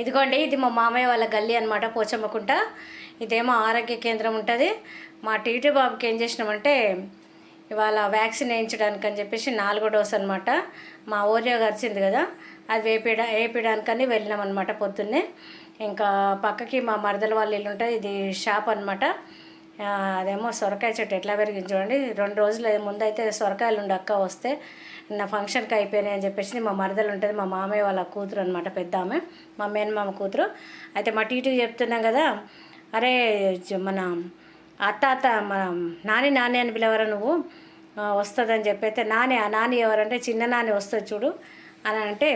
ఇదిగోండి ఇది మా మామయ్య వాళ్ళ గల్లీ అనమాట పోచమ్మకుంట. ఇదేమో ఆరోగ్య కేంద్రం ఉంటుంది. మా టీటీ బాబుకి ఏం చేసినామంటే ఇవాళ వ్యాక్సిన్ వేయించడానికి అని చెప్పేసి నాలుగో డోస్ అనమాట మా ఓరియో గరిచింది కదా అది వేపిడ వేపించడానికని వెళ్ళినాం అనమాట పొద్దున్నే. ఇంకా పక్కకి మా మరదల వాళ్ళ ఇల్లు ఉంటుంది ఇది షాప్ అనమాట అదేమో సొరకాయ చెట్టు ఎట్లా పెరిగింది చూడండి. రెండు రోజుల ముందైతే సొరకాయలు ఉండి అక్క వస్తే నా ఫంక్షన్కి అయిపోయినాయి అని చెప్పేసి మా మరదలు ఉంటుంది మా మామయ్య వాళ్ళ కూతురు అనమాట పెద్ద ఆమె మా మేనమామ కూతురు. అయితే మా టీటీకి చెప్తున్నాం కదా అరే మన అత్త అత్త మన నాని నాని అని పిలవరా నువ్వు? వస్తుందని చెప్పి అయితే నాని ఆ నాని ఎవరంటే చిన్న నాని వస్తుంది చూడు అని అంటే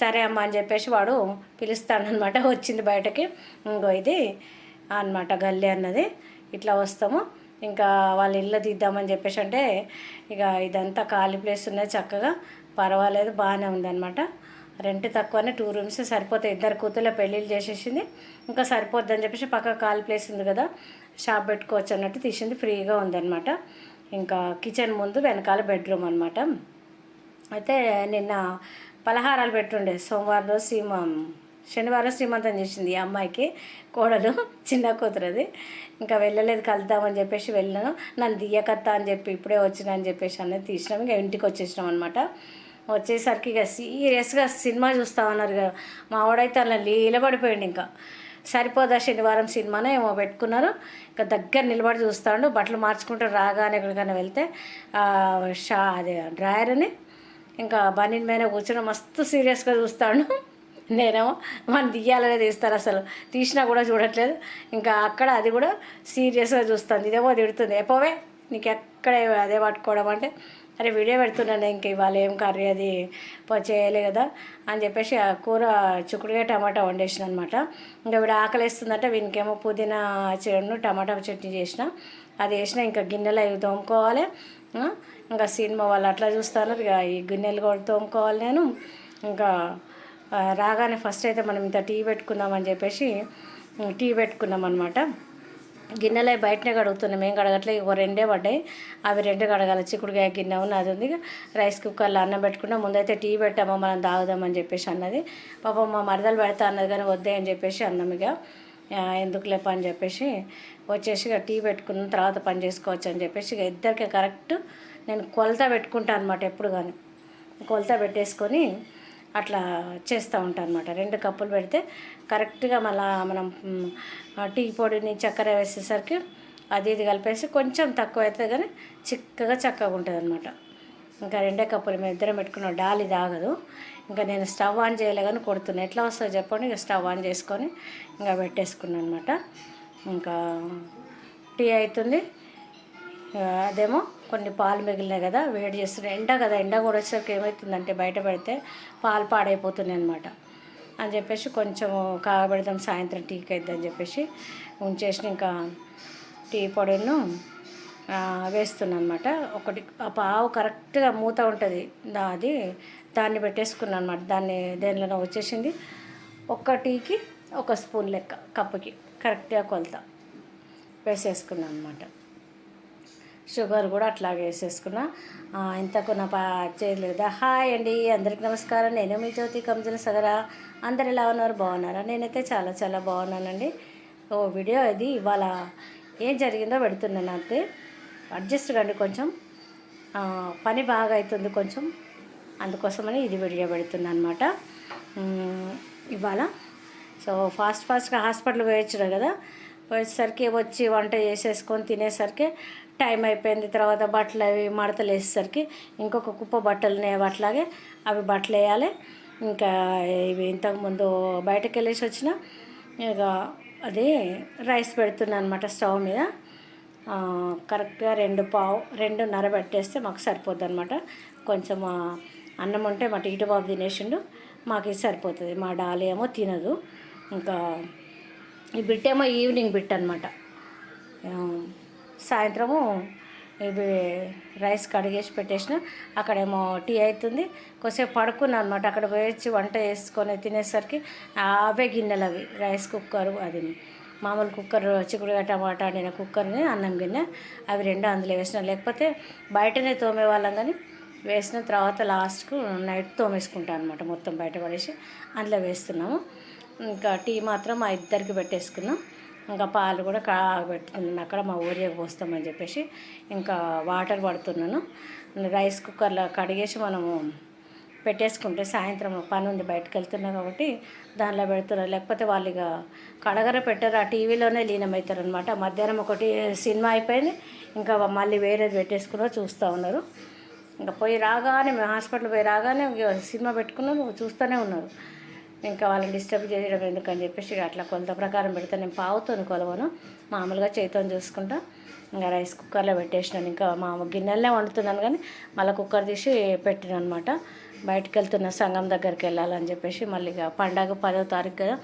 సరే అమ్మ అని చెప్పేసి వాడు పిలుస్తాడనమాట వచ్చింది బయటకి. ఇంకో ఇది అన్నమాట గల్లీ అన్నది. ఇట్లా వస్తాము. ఇంకా వాళ్ళ ఇల్లు తీద్దామని చెప్పేసి అంటే ఇక ఇదంతా ఖాళీ ప్లేస్ ఉన్నది చక్కగా. పర్వాలేదు బాగానే ఉందన్నమాట. రెంట్ తక్కువనే టూ రూమ్స్ సరిపోతాయి. ఇద్దరు కూతుర్ల పెళ్ళిళ్ళు చేసేసింది. ఇంకా సరిపోద్ది అని చెప్పేసి పక్క ఖాళీ ప్లేస్ ఉంది కదా. షాప్ పెట్టుకోవచ్చు అన్నట్టు తీసింది. ఫ్రీగా ఉందన్నమాట. ఇంకా కిచెన్ ముందు వెనకాల బెడ్రూమ్ అనమాట అయితే నిన్న పలహారాలు పెట్టుండే. సోమవారం రోజు సీమ శనివారం శ్రీమంతం చేసింది ఈ అమ్మాయికి. కోడలు చిన్న కూతురది. ఇంకా వెళ్ళలేదు కలుద్దామని చెప్పేసి వెళ్ళాను. నన్ను దియ్యకత్త అని చెప్పి ఇప్పుడే వచ్చిన అని చెప్పేసి అనేది తీసినాం. ఇంకా ఇంటికి వచ్చేసినాం అనమాట వచ్చేసరికి ఇక సీరియస్గా సినిమా చూస్తామన్నారు కదా మా వాడైతే అలా లీలబడిపోయింది ఇంకా. సరిపోదా శనివారం సినిమానే ఏమో పెట్టుకున్నారు. ఇంకా దగ్గర నిలబడి చూస్తాడు. బట్టలు మార్చుకుంటూ రాగానే ఎక్కడికైనా వెళ్తే షా అదే డ్రాయర్ని. ఇంకా బనీన్ మీద కూర్చొని మస్తు సీరియస్గా చూస్తాడు. నేనేమో మన తీయాలనే తీస్తారు అసలు. తీసినా కూడా చూడట్లేదు. ఇంకా అక్కడ అది కూడా సీరియస్గా చూస్తుంది. ఇదేమో తిడుతుంది. ఎపోవే నీకు ఎక్కడ అదే పట్టుకోవడం అంటే అరే వీడియో పెడుతున్నాను ఇంక ఇవాళ ఏం కర్రీ అది? చేయలే కదా అని చెప్పేసి ఆ కూర చిక్కుడుగా టమాటా వండేసిన అనమాట ఇంకా వీడు ఆకలి వేస్తుందంటే వీనికేమో పుదీనా చెడును టమాటా చట్నీ చేసిన. అది వేసిన ఇంకా గిన్నెలు అవి తోముకోవాలి. ఇంకా సినిమా వాళ్ళు అట్లా చూస్తాను ఇక ఈ గిన్నెలు కూడా తోముకోవాలి నేను. ఇంకా రాగానే ఫస్ట్ అయితే మనం ఇంత టీ పెట్టుకుందామని చెప్పేసి టీ పెట్టుకున్నాం అనమాట గిన్నెలే బయటనే కడుగుతున్నాం ఏం కడగట్లే ఒక రెండే పడ్డాయి. అవి రెండు కడగాలి చిక్కుడుకాయ గిన్నె ఉన్న అది ఉంది రైస్ కుక్కర్లో అన్నం పెట్టుకున్నా ముందైతే టీ పెట్టామో మనం తాగుదామని చెప్పేసి అన్నది. పాపం మా మరదలు పెడతా అన్నది కానీ వద్దే అని చెప్పేసి అన్నాం ఇక ఎందుకు లేప అని చెప్పేసి వచ్చేసి ఇక టీ పెట్టుకున్న తర్వాత పని చేసుకోవచ్చు అని చెప్పేసి ఇక ఇద్దరికి కరెక్ట్ నేను కొలత పెట్టుకుంటాను అనమాట ఎప్పుడు కానీ. కొలత పెట్టేసుకొని అట్లా చేస్తూ ఉంటాను అనమాట రెండు కప్పులు పెడితే కరెక్ట్గా మళ్ళా మనం టీ పొడిని చక్కెర వేసేసరికి అది ఇది కలిపేసి కొంచెం తక్కువ అవుతుంది కానీ చిక్కగా చక్కగా ఉంటుంది అనమాట ఇంకా రెండే కప్పులు మేము ఇద్దరం పెట్టుకున్న డాలి తాగదు. ఇంకా నేను స్టవ్ ఆన్ చేయలే కానీ కొడుతున్నా. ఎట్లా వస్తుందో చెప్పండి. ఇంకా స్టవ్ ఆన్ చేసుకొని ఇంకా పెట్టేసుకున్నాను అనమాట ఇంకా టీ అవుతుంది. అదేమో కొన్ని పాలు మిగిలినాయి కదా వేడి చేస్తున్నాయి ఎండ కదా ఎండ కూడా వచ్చేసరికి ఏమవుతుందంటే బయట పెడితే పాలు పాడైపోతున్నాయి అనమాట అని చెప్పేసి కొంచెం కాగబెడదాం సాయంత్రం టీకి అని చెప్పేసి ఉంచేసిన ఇంకా టీ పొడిను వేస్తున్నాను అనమాట ఒకటి ఆ పావు కరెక్ట్గా మూత ఉంటుంది దా అది దాన్ని పెట్టేసుకున్నాను అనమాట దాన్ని దేనిలోనో వచ్చేసింది ఒక్క టీకి ఒక స్పూన్ లెక్క కప్పుకి. కరెక్ట్గా కొలత వేసేసుకున్నాను అనమాట షుగర్ కూడా అట్లాగే వేసేసుకున్నా. ఇంతకు నా పా చేయలేదా? హాయ్ అండి అందరికి నమస్కారం. నేను మీ జ్యోతి కంజల సగరా అందరు ఎలా ఉన్నారు? బాగున్నారా? నేనైతే చాలా చాలా బాగున్నానండి. ఓ వీడియో ఇది. ఇవాళ ఏం జరిగిందో పెడుతున్నాను అంతే. అడ్జస్ట్ కండి కొంచెం. పని బాగా అవుతుంది కొంచెం. అందుకోసమని ఇది వీడియో పెడుతున్నా అనమాట ఇవాళ సో ఫాస్ట్ ఫాస్ట్గా హాస్పిటల్ పోయొచ్చుడు కదా పోయేసరికి వచ్చి వంట చేసేసుకొని తినేసరికి టైం అయిపోయింది. తర్వాత బట్టలు అవి మడతలు వేసేసరికి ఇంకొక కుప్ప బట్టలు ఉన్నాయి. అట్లాగే అవి బట్టలు వేయాలి. ఇంకా ఇవి ఇంతకుముందు బయటకు వెళ్ళేసి వచ్చిన ఇక అది రైస్ పెడుతున్నాను అనమాట స్టవ్ మీద. కరెక్ట్గా రెండు పావు రెండున్నర పెట్టేస్తే మాకు సరిపోద్ది అనమాట కొంచెం అన్నం ఉంటే మా టీటు బాబు తినేసిండు. మాకు ఇది సరిపోతుంది. మా డాలి ఏమో తినదు. ఇంకా ఈ బిట్టేమో ఈవినింగ్ బిట్ అనమాట సాయంత్రము ఇవి రైస్ కడిగేసి పెట్టేసిన. అక్కడేమో టీ అవుతుంది కొద్దిసేపు పడుకున్నాను అనమాట అక్కడ పోయి వంట వేసుకొని తినేసరికి అవే గిన్నెలు అవి. రైస్ కుక్కర్ అది మామూలు కుక్కర్ చిక్కుడుగా టమాటా వండిన కుక్కర్ని అన్నం గిన్నె అవి రెండు అందులో వేసిన. లేకపోతే బయటనే తోమే వాళ్ళం కానీ వేసిన తర్వాత లాస్ట్కు నైట్ తోమేసుకుంటాను అనమాట మొత్తం బయట పడేసి అందులో వేస్తున్నాము. ఇంకా టీ మాత్రం మా ఇద్దరికి పెట్టేసుకున్నాం. ఇంకా పాలు కూడా కాగబెట్టుకున్నాను అక్కడ మా ఊరికి పోస్తామని చెప్పేసి ఇంకా వాటర్ పడుతున్నాను. రైస్ కుక్కర్లో కడిగేసి మనము పెట్టేసుకుంటే సాయంత్రం పని ఉంది బయటకు వెళ్తున్నా కాబట్టి దానిలో పెడుతున్నారు లేకపోతే వాళ్ళు ఇక కడగర పెట్టారు. ఆ టీవీలోనే లీనమవుతారు అనమాట మధ్యాహ్నం ఒకటి సినిమా అయిపోయింది. ఇంకా మళ్ళీ వేరేది పెట్టేసుకున్నారు చూస్తూ ఉన్నారు. ఇంకా పోయి రాగానే మేము హాస్పిటల్ పోయి రాగానే సినిమా పెట్టుకున్నారు చూస్తూనే ఉన్నారు. ఇంకా వాళ్ళని డిస్టర్బ్ చేయడం ఎందుకని చెప్పేసి అట్లా కొలత ప్రకారం పెడితే. నేను పావుతో కొలవను. మామూలుగా చేతితో చూసుకుంటా. ఇంకా రైస్ కుక్కర్లో పెట్టేసినాను. ఇంకా మా గిన్నెలనే వండుతున్నాను కానీ మళ్ళీ కుక్కర్ తీసి పెట్టిన అనమాట బయటకు వెళ్తున్న సంఘం దగ్గరికి వెళ్ళాలని చెప్పేసి మళ్ళీ ఇక పండగ పదో తారీఖు కదా.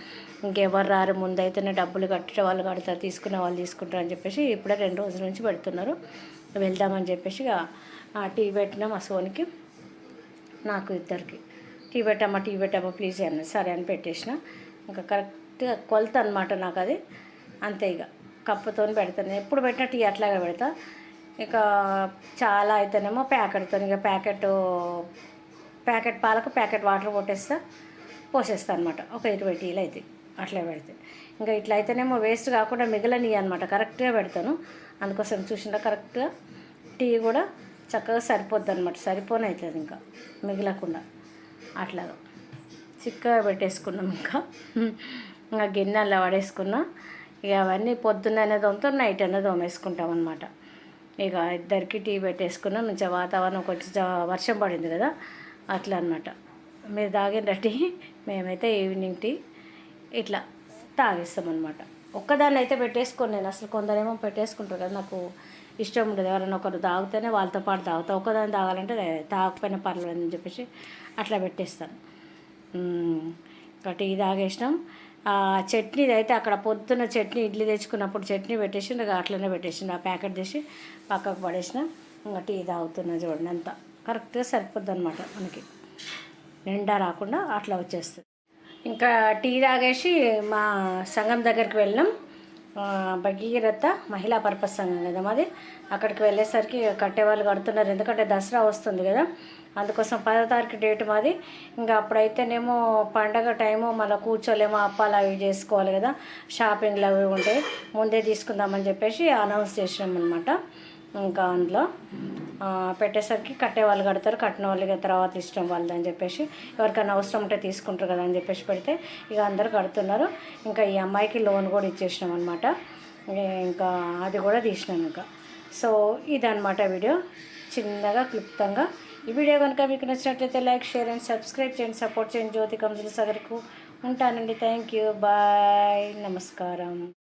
ఇంకెవరు రారు. ముందైతేనే డబ్బులు కట్టే వాళ్ళు కడతారు. తీసుకునే వాళ్ళు తీసుకుంటారు అని చెప్పేసి ఇప్పుడే రెండు రోజుల నుంచి పెడుతున్నారు. వెళ్దామని చెప్పేసి ఇక ఆ టీ పెట్టిన మా సోనికి నాకు ఇద్దరికి. టీ పెట్టమ్మా టీ పెట్టమ్మా ప్లీజ్ అన్న. సరే అని పెట్టేసిన. ఇంకా కరెక్ట్గా కొలత అనమాట నాకు అది. అంతే ఇక కప్పుతో పెడతాను. ఎప్పుడు పెట్టినా టీ అట్లాగే పెడతా. ఇక చాలా అయితేనేమో ప్యాకెట్తో ఇక ప్యాకెట్ ప్యాకెట్ పాలకు ప్యాకెట్ వాటర్ కొట్టేస్తా పోసేస్తా అనమాట ఒక ఇరవై టీలు అయితే అట్లా పెడితే. ఇంకా ఇట్లా అయితేనేమో వేస్ట్ కాకుండా మిగలని అనమాట కరెక్ట్గా పెడతాను. అందుకోసం చూసిన కరెక్ట్గా టీ కూడా చక్కగా సరిపోద్ది అనమాట సరిపోనవుతుంది ఇంకా. మిగలకుండా. అట్లాగా. చిక్కగా పెట్టేసుకున్నాం ఇంకా. ఇంకా గిన్నెలో పడేసుకున్నా. ఇక అవన్నీ పొద్దున్ననే తోముతో నైట్ అనేది తోమేసుకుంటాం అనమాట ఇక ఇద్దరికి టీ పెట్టేసుకున్నాం. మంచిగా వాతావరణం కొంచెం వర్షం పడింది కదా అట్లా అనమాట మీరు తాగిన టీ? మేమైతే ఈవినింగ్ టీ ఇట్లా తాగేస్తాం అనమాట ఒక్కదాన్ని అయితే పెట్టేసుకోను నేను. అసలు కొందరేమో పెట్టేసుకుంటారు కదా నాకు ఇష్టం ఉండదు. ఎవరైనా ఒకరు తాగితేనే వాళ్ళతో పాటు తాగుతా. ఒక్కదాన్ని తాగాలంటే తాగకపోయినా పర్లేదు అని చెప్పేసి అట్లా పెట్టేస్తాను. కాబట్టి ఇంకా టీ తాగేసినాం. ఆ చట్నీ అయితే అక్కడ పొద్దున్న చట్నీ ఇడ్లీ తెచ్చుకున్నప్పుడు చట్నీ పెట్టేసి ఇంకా అట్లనే పెట్టేసి ఆ ప్యాకెట్ తీసి పక్కకు పడేసిన ఇంకా టీ తాగుతున్నా చూడండి అంతా. కరెక్ట్గా సరిపోద్ది అనమాట మనకి. నిండా రాకుండా అట్లా వచ్చేస్తుంది. ఇంకా టీ తాగేసి మా సంఘం దగ్గరికి వెళ్ళినాం. భగీరథ మహిళా పర్పస్ సంఘం కదా మాది. అక్కడికి వెళ్ళేసరికి కట్టేవాళ్ళు కడుతున్నారు. ఎందుకంటే దసరా వస్తుంది కదా. అందుకోసం పదో తారీఖు డేట్ మాది. ఇంకా అప్పుడైతేనేమో పండగ టైము మళ్ళీ కూర్చోలేమో అప్పాలు అవి చేసుకోవాలి కదా. షాపింగ్లు అవి ఉంటాయి. ముందే తీసుకుందామని చెప్పేసి అనౌన్స్ చేసినాం అనమాట ఇంకా అందులో పెట్టేసరికి కట్టే వాళ్ళు కడతారు కట్టిన వాళ్ళకి తర్వాత ఇష్టం వాళ్ళది అని చెప్పేసి ఎవరికైనా అవసరం ఉంటే తీసుకుంటారు కదా అని చెప్పేసి పెడితే ఇక అందరు కడుతున్నారు. ఇంకా ఈ అమ్మాయికి లోన్ కూడా ఇచ్చేసినాం అనమాట ఇంకా అది కూడా తీసినాం ఇంకా. సో ఇదనమాట వీడియో. చిన్నగా క్లుప్తంగా. ఈ వీడియో కనుక మీకు నచ్చినట్లయితే లైక్ షేర్ అండ్ సబ్స్క్రైబ్ చేయండి. సపోర్ట్ చేయండి జ్యోతి కంపెనీ సగర్కు ఉంటానండి. Thank you. బాయ్. నమస్కారం.